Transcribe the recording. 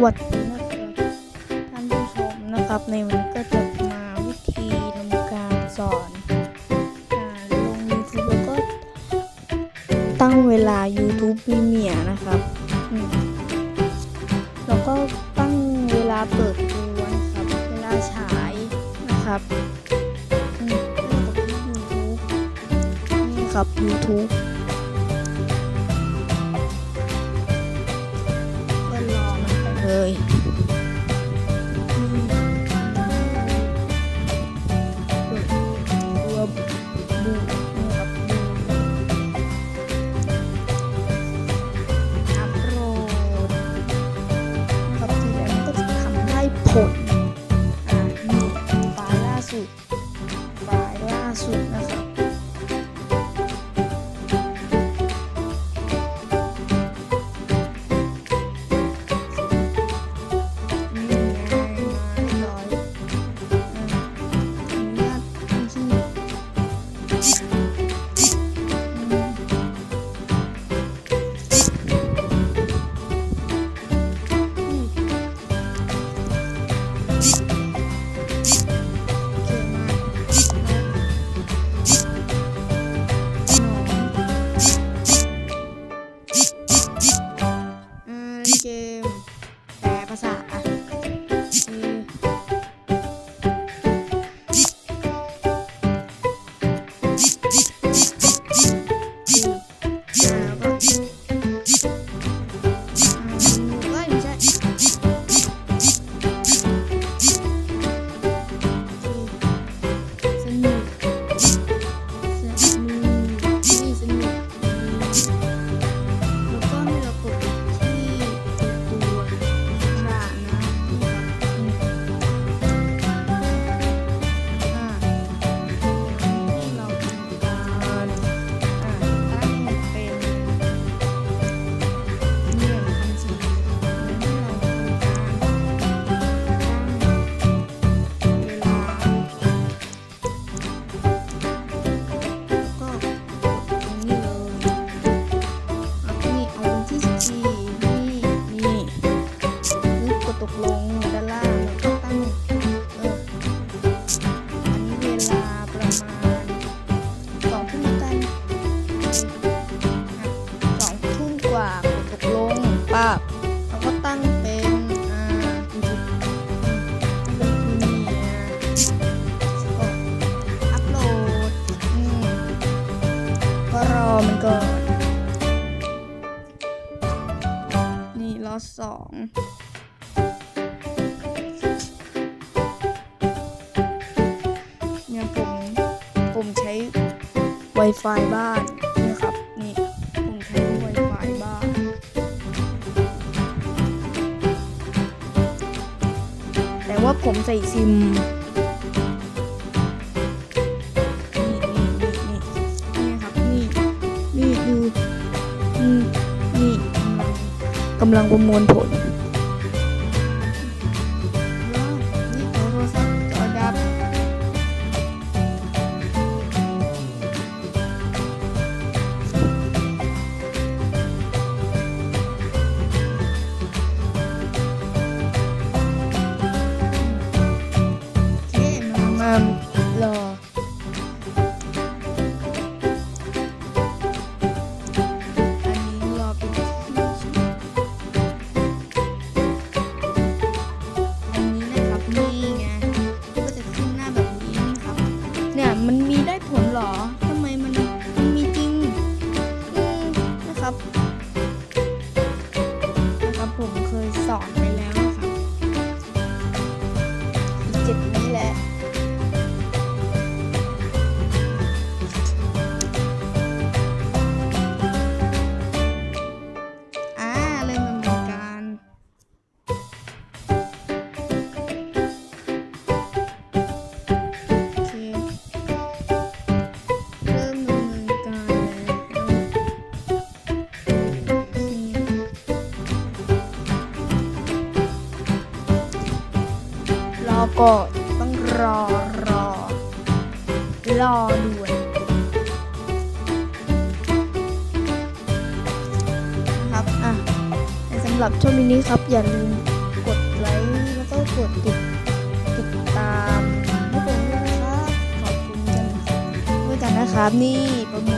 สวัสดีนะครับท่านผู้ชมนะครับในวันนี้ก็จะมาวิธีทำการสอนการลง YouTube แล้วก็ตั้งเวลา YouTube Premiere นะครับ แล้วก็ตั้งเวลาเปิดตัวนะครับ เวลาฉายนะครับนี่ครับ YouTube ล์ สองเนี่ยผมผมใช้ Wi-Fi บ้านนี่ครับ นี่ ผมใช้ Wi-Fi บ้านแต่ว่าผมใส่ซิม กำลังประมวลผล มันมีได้ผลหรอ ก่อนต้องรอรอ รอด่วนนะครับ อะสำหรับช่วงนี้ครับ อย่าลืมกดไลก์แล้วก็กดติดติดตามให้ผมด้วยนะครับ ขอบคุณกันด้วยกันนะครับ นี่ประมวลผลเสร็จแล้ว